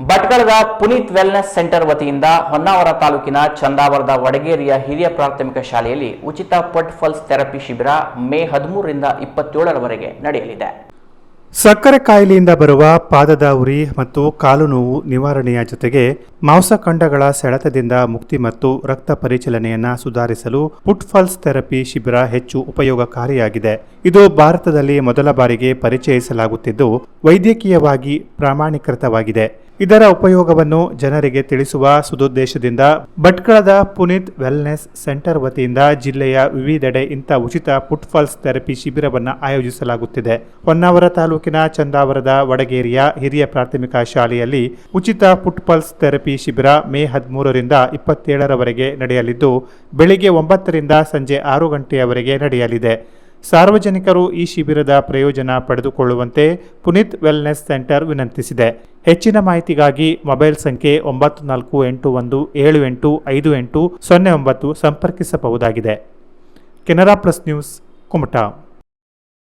ಭಟ್ಕಳದ Puneeth wellness centre ವತಿಯಿಂದ ಹೊನ್ನಾವರ ತಾಲೂಕಿನ ಚಂದಾವರದ ವಡಗೇರಿಯ ಹಿರಿಯ ಪ್ರಾಥಮಿಕ ಶಾಲೆಯಲ್ಲಿ ಉಚಿತ ಪಟ್ ಫಲ್ಸ್ ಥೆರಪಿ ಶಿಬಿರ ಮೇ ಹದಿಮೂರರಿಂದ ಇಪ್ಪತ್ತೇಳರವರೆಗೆ ನಡೆಯಲಿದೆ. ಸಕ್ಕರೆ ಕಾಯಿಲೆಯಿಂದ ಬರುವ ಪಾದದ ಉರಿ ಮತ್ತು ಕಾಲು ನೋವು ನಿವಾರಣೆಯ ಜೊತೆಗೆ ಮಾಂಸಖಂಡಗಳ ಸೆಳೆತದಿಂದ ಮುಕ್ತಿ ಮತ್ತು ರಕ್ತ ಪರಿಚಲನೆಯನ್ನು ಸುಧಾರಿಸಲು ಫುಟ್ಫಾಲ್ಸ್ ಥೆರಪಿ ಶಿಬಿರ ಹೆಚ್ಚು ಉಪಯೋಗಕಾರಿಯಾಗಿದೆ. ಇದು ಭಾರತದಲ್ಲಿ ಮೊದಲ ಬಾರಿಗೆ ಪರಿಚಯಿಸಲಾಗುತ್ತಿದ್ದು, ವೈದ್ಯಕೀಯವಾಗಿ ಪ್ರಾಮಾಣೀಕೃತವಾಗಿದೆ. ಇದರ ಉಪಯೋಗವನ್ನು ಜನರಿಗೆ ತಿಳಿಸುವ ಸದುದ್ದೇಶದಿಂದ ಭಟ್ಕಳದ ಪುನೀತ್ ವೆಲ್ನೆಸ್ ಸೆಂಟರ್ ವತಿಯಿಂದ ಜಿಲ್ಲೆಯ ವಿವಿಧೆಡೆ ಇಂಥ ಉಚಿತ ಫುಟ್ಫಾಲ್ಸ್ ಥೆರಪಿ ಶಿಬಿರವನ್ನು ಆಯೋಜಿಸಲಾಗುತ್ತಿದೆ. ಹೊನ್ನಾವರ ತಾಲೂಕಿನ ಚಂದಾವರದ ವಡಗೇರಿಯ ಹಿರಿಯ ಪ್ರಾಥಮಿಕ ಶಾಲೆಯಲ್ಲಿ ಉಚಿತ ಫುಟ್ಫಾಲ್ಸ್ ಥೆರಪಿ ಶಿಬಿರ ಮೇ ಹದಿಮೂರರಿಂದ ಇಪ್ಪತ್ತೇಳರವರೆಗೆ ನಡೆಯಲಿದ್ದು, ಬೆಳಿಗ್ಗೆ ಒಂಬತ್ತರಿಂದ ಸಂಜೆ ಆರು ಗಂಟೆಯವರೆಗೆ ನಡೆಯಲಿದೆ. ಸಾರ್ವಜನಿಕರು ಈ ಶಿಬಿರದ ಪ್ರಯೋಜನ ಪಡೆದುಕೊಳ್ಳುವಂತೆ ಪುನೀತ್ ವೆಲ್ನೆಸ್ ಸೆಂಟರ್ ವಿನಂತಿಸಿದೆ. ಹೆಚ್ಚಿನ ಮಾಹಿತಿಗಾಗಿ ಮೊಬೈಲ್ ಸಂಖ್ಯೆ ಒಂಬತ್ತು ನಾಲ್ಕು ಎಂಟು ಒಂದು ಏಳು ಎಂಟು ಐದು ಎಂಟು ಸೊನ್ನೆ ಒಂಬತ್ತು ಸಂಪರ್ಕಿಸಬಹುದಾಗಿದೆ. Canara plus news, Kumta.